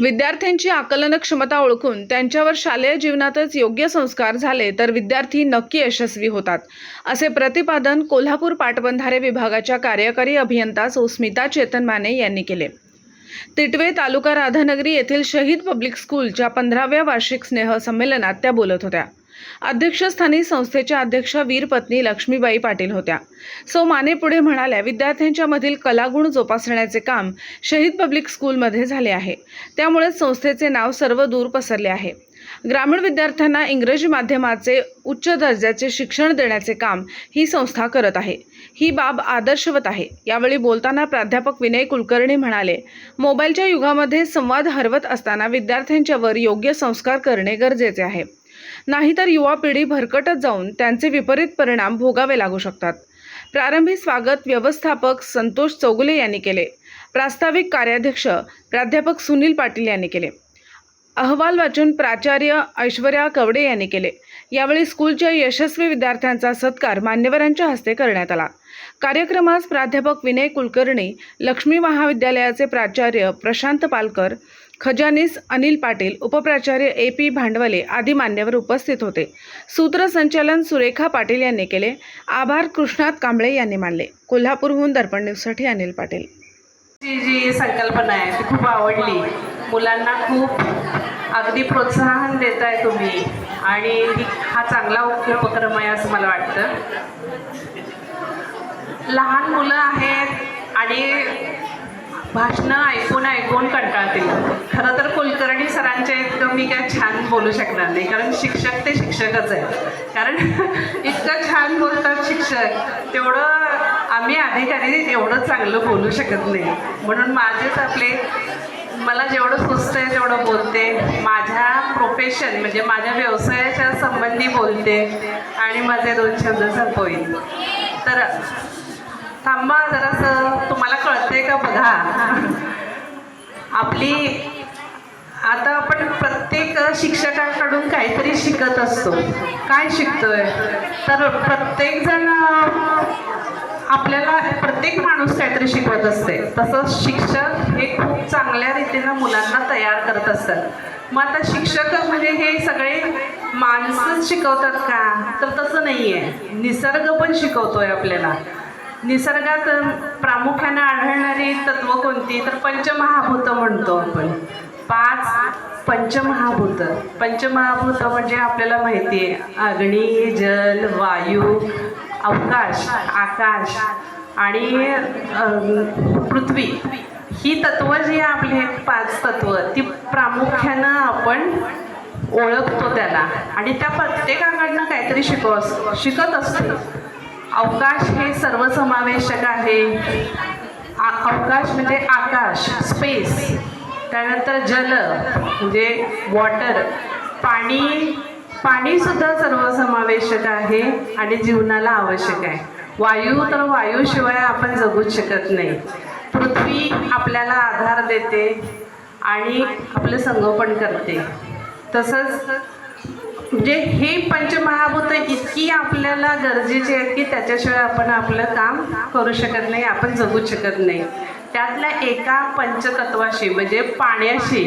विद्यार्थ्यांची आकलन क्षमता ओळखून त्यांच्यावर शालेय जीवनातच योग्य संस्कार झाले तर विद्यार्थी नक्की यशस्वी होतात असे प्रतिपादन कोल्हापूर पाटबंधारे विभागाच्या कार्यकारी अभियंता सुस्मिता चेतन माने यांनी केले. तिटवे तालुका राधानगरी येथील शहीद पब्लिक स्कूलच्या पंधराव्या वार्षिक स्नेह संमेलनात त्या बोलत होत्या. अध्यक्षस्थानी संस्थेच्या अध्यक्ष वीरपत्नी लक्ष्मीबाई पाटील होत्या. सौ माने पुढे म्हणाल्या विद्यार्थ्यांच्या मधील कलागुण जोपासण्याचे काम शहीद पब्लिक स्कूलमध्ये झाले आहे. त्यामुळेच संस्थेचे नाव सर्व दूर पसरले आहे. ग्रामीण विद्यार्थ्यांना इंग्रजी माध्यमाचे उच्च दर्जाचे शिक्षण देण्याचे काम ही संस्था करत आहे. ही बाब आदर्शवत आहे. यावेळी बोलताना प्राध्यापक विनय कुलकर्णी म्हणाले मोबाईलच्या युगामध्ये संवाद हरवत असताना विद्यार्थ्यांच्यावर योग्य संस्कार करणे गरजेचे आहे. नाहीतर युवा पिढी भरकटत जाऊन त्यांचे विपरीत परिणाम भोगावे लागू शकतात. प्रारंभी स्वागत व्यवस्थापक संतोष चौगुले यांनी केले. प्रास्ताविक कार्याध्यक्ष प्राध्यापक सुनील पाटील यांनी केले. अहवाल वाचून प्राचार्य ऐश्वर्या कवडे यांनी केले. यावेळी स्कूलच्या यशस्वी विद्यार्थ्यांचा सत्कार मान्यवरांच्या हस्ते करण्यात आला. कार्यक्रमास प्राध्यापक विनय कुलकर्णी लक्ष्मी महाविद्यालयाचे प्राचार्य प्रशांत पालकर खजानीस अनिल पाटील उपप्राचार्य ए पी भांडवले आदी मान्यवर उपस्थित होते. सूत्रसंचालन सुरेखा पाटील यांनी केले. आभार कृष्णात कांबळे यांनी मानले. कोल्हापूरहून दर्पण न्यूजसाठी अनिल पाटील. जी जी संकल्पना आहे ती खूप आवडली. मुलांना खूप अगदी प्रोत्साहन देत आहे तुम्ही. आणि हा चांगला उपक्रम आहे असं मला वाटतं. लहान मुलं आहेत आणि भाषणं ऐकून ऐकून कंटाळतील. खरं तर कुलकर्णी सरांच्या इतकं मी काय छान बोलू शकणार नाही कारण शिक्षक ते शिक्षकच आहे कारण इतकं छान बोलतात शिक्षक तेवढं आम्ही अधिकारी एवढं चांगलं बोलू शकत नाही. म्हणून माझेच आपले मला जेवढं सुचतं आहे तेवढं बोलते. माझ्या प्रोफेशन म्हणजे माझ्या व्यवसायाच्या संबंधी बोलते आणि माझे दोन शब्द संपवीन तर थांबा जरासं. तुम्हाला कळतंय का बघा? आपली आता आपण प्रत्येक शिक्षकाकडून काहीतरी शिकत असतो. काय शिकतोय? तर प्रत्येकजण आपल्याला प्रत्येक माणूस काहीतरी शिकवत असते. तसंच शिक्षक हे खूप चांगल्या रीतीनं मुलांना तयार करत असतात. मग आता शिक्षक म्हणजे हे सगळे माणसंच शिकवतात का? तर तसं नाही आहे निसर्ग पण शिकवतोय आपल्याला. निसर्गात प्रामुख्याने आढळणारी तत्व कोणती? तर पंचमहाभूत म्हणतो आपण. पाच पंचमहाभूत. पंचमहाभूत म्हणजे आपल्याला माहिती आहे अग्नी जल वायू अवकाश आकाश आणि पृथ्वी. ही तत्व जी आपली आहेत पाच तत्व ती प्रामुख्यानं आपण ओळखतो त्याला. आणि त्या प्रत्येकाकडनं काहीतरी शिकव शिकत असतो. अवकाश हे सर्वसमावेशक आहे. आ- अवकाश म्हणजे आकाश स्पेस त्यानंतर जल म्हणजे वॉटर पाणी पाणीसुद्धा सर्वसमावेशक आहे आणि जीवनाला आवश्यक आहे. वायू तर वायूशिवाय आपण जगूच शकत नाही. पृथ्वी आपल्याला आधार देते आणि आपलं संगोपन करते. तसंच म्हणजे हे पंचमहाभूत इतकी आपल्याला गरजेची आहेत की त्याच्याशिवाय आपण आपलं काम करू शकत नाही आपण जगू शकत नाही. त्यातल्या एका पंचतत्वाशी म्हणजे पाण्याशी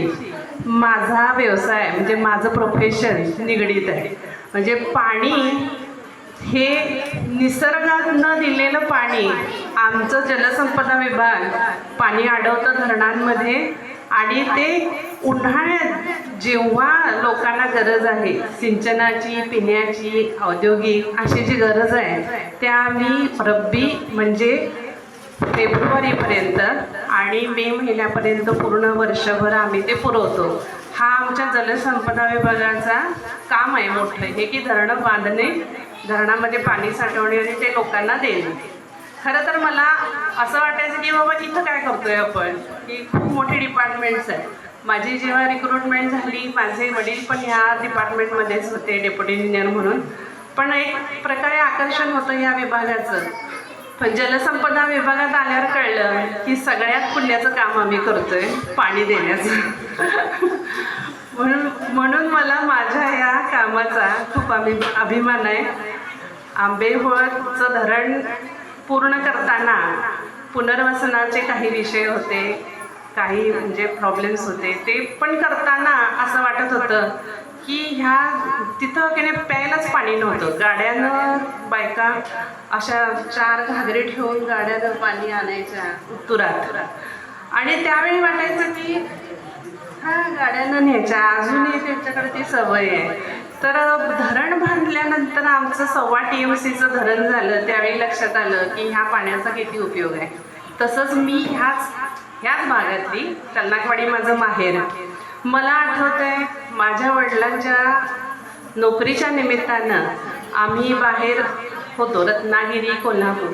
माझा व्यवसाय म्हणजे माझं प्रोफेशन निगडीत आहे. म्हणजे पाणी हे निसर्गातनं दिलेलं पाणी आमचं जलसंपदा विभाग पाणी अडवतं धरणांमध्ये आणि ते उन्हाळ्यात जेव्हा लोकांना गरज आहे सिंचनाची पिण्याची औद्योगिक अशी जी गरज आहे त्या आम्ही रब्बी म्हणजे फेब्रुवारीपर्यंत आणि मे महिन्यापर्यंत पूर्ण वर्षभर आम्ही ते पुरवतो. हा आमच्या जलसंपदा विभागाचा काम आहे मोठं. हे की धरणं बांधणे धरणामध्ये पाणी साठवणे आणि ते लोकांना देणे. खरं तर मला असं वाटायचं की बाबा इथं काय करतोय आपण? की खूप मोठी डिपार्टमेंट्स आहे माझी जेव्हा रिक्रुटमेंट झाली माझे वडील पण ह्या डिपार्टमेंटमध्येच होते डेप्युटी इंजिनियर म्हणून. पण एक प्रकारे आकर्षण होतं या विभागाचं. पण जलसंपदा विभागात आल्यावर कळलं की सगळ्यात पुण्याचं काम आम्ही करतोय पाणी देण्याचं. म्हणून म्हणून मला माझ्या या कामाचा खूप अभि अभिमान आहे. आंबेहोळचं धरण पूर्ण करताना पुनर्वसनाचे काही विषय होते काही म्हणजे प्रॉब्लेम्स होते ते पण करताना असं वाटत होतं की ह्या तिथं की नाही प्यायलाच पाणी नव्हतं. गाड्यानं बायका अशा चार घागरे ठेवून गाड्यानं पाणी आणायच्या उत्तुरात आणि त्यावेळी वाटायचं की हा गाड्यानं न्यायच्या अजूनही त्यांच्याकडे ती सवय आहे. तर धरण बांधल्यानंतर आमचं सव्वा टी एम सीचं धरण झालं त्यावेळी लक्षात आलं की ह्या पाण्याचा किती उपयोग आहे. तसंच मी ह्याच ह्याच भागातली कन्नाकवाडी माझं माहेर. मला आठवत आहे माझ्या वडिलांच्या नोकरीच्या निमित्तानं आम्ही बाहेर होतो रत्नागिरी कोल्हापूर.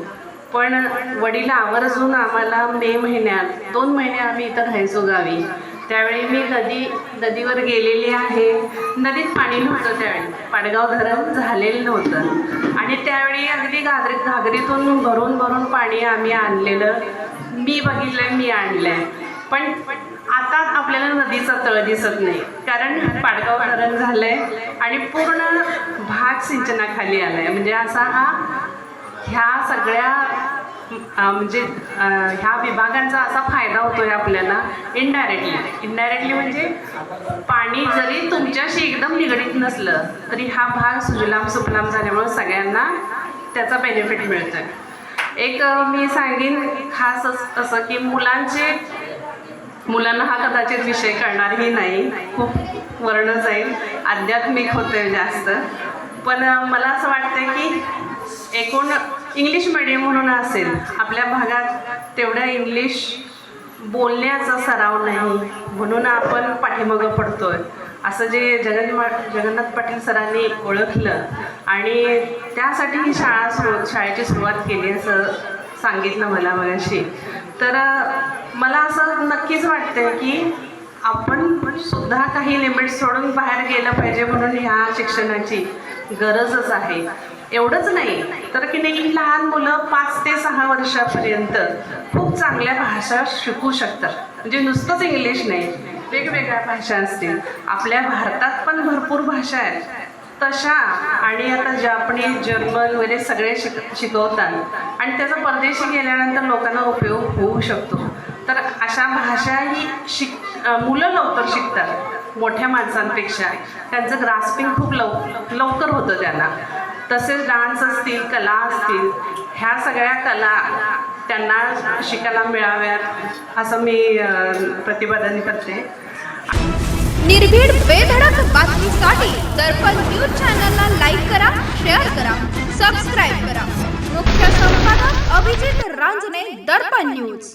पण वडील आवर्जून आम्हाला मे महिन्यात दोन महिने आम्ही इथं राहायचो गावी. त्यावेळी मी नदी नदीवर गेलेली आहे. नदीत पाणी नव्हतं त्यावेळी. पाडगाव धरण झालेलं नव्हतं. आणि त्यावेळी अगदी घागरी घागरीतून भरून भरून पाणी आम्ही आणलेलं. मी बघितलं मी आणलंय. पण आता आपल्याला नदीचा तळ दिसत नाही. कारण पाडगाव धरण झालंय आणि पूर्ण भाग सिंचनाखाली आलाय. म्हणजे असा हा ह्या सगळ्या म्हणजे ह्या विभागांचा असा फायदा होतोय आपल्याला इनडायरेक्टली इनडायरेक्टली म्हणजे पाणी जरी तुमच्याशी एकदम निगडीत नसलं तरी हा भाग सुजलाम सुफलाम झाल्यामुळे सगळ्यांना त्याचा बेनिफिट मिळतोय. एक मी सांगेन खास असं की मुलांचे मुलांना हा कदाचित विषय कळणारही नाही. खूप वर्ण जाईल. आध्यात्मिक होते जास्त. पण मला असं वाटतं की एकूण इंग्लिश मिडियम म्हणून असेल. आपल्या भागात तेवढ्या इंग्लिश बोलण्याचा सराव नाही. म्हणून आपण पाठीमागं पडतोय. असं जे जगन्मा जगन्नाथ पाटील सरांनी ओळखलं आणि त्यासाठी ही शाळा सुरू शाळेची सुरुवात केली असं सांगितलं मला मगाशी. तर मला असं नक्कीच वाटतं की आपण सुद्धा काही लिमिट सोडून बाहेर गेलं पाहिजे म्हणून ह्या शिक्षणाची गरजच आहे. एवढंच नाही तर की नाही लहान मुलं पाच ते सहा वर्षापर्यंत खूप चांगल्या भाषा शिकू शकतात. म्हणजे नुसतंच इंग्लिश नाही वेगवेगळ्या भाषा असतील. आपल्या भारतात पण भरपूर भाषा आहेत. तशा आणि आता जापनीज जर्मन वगैरे सगळे शिक शिकवतात. आणि त्याचा परदेशी गेल्यानंतर लोकांना उपयोग होऊ शकतो. तर अशा भाषा ही शिक मुलं लवकर शिकतात मोठ्या माणसांपेक्षा. त्यांचं ग्रास्पिंग खूप लव लवकर होतं त्यांना. तसेच डान्स असतील कला असतील ह्या सगळ्या कला त्यांना शिकायला मिळाव्यात असं मी प्रतिपादन करते. निर्भीड बेधडक बातमीसाठी दर्पण न्यूज चॅनलला लाईक करा शेअर करा सबस्क्राईब करा. मुख्य संपादक अभिजित रांजणे दर्पण न्यूज.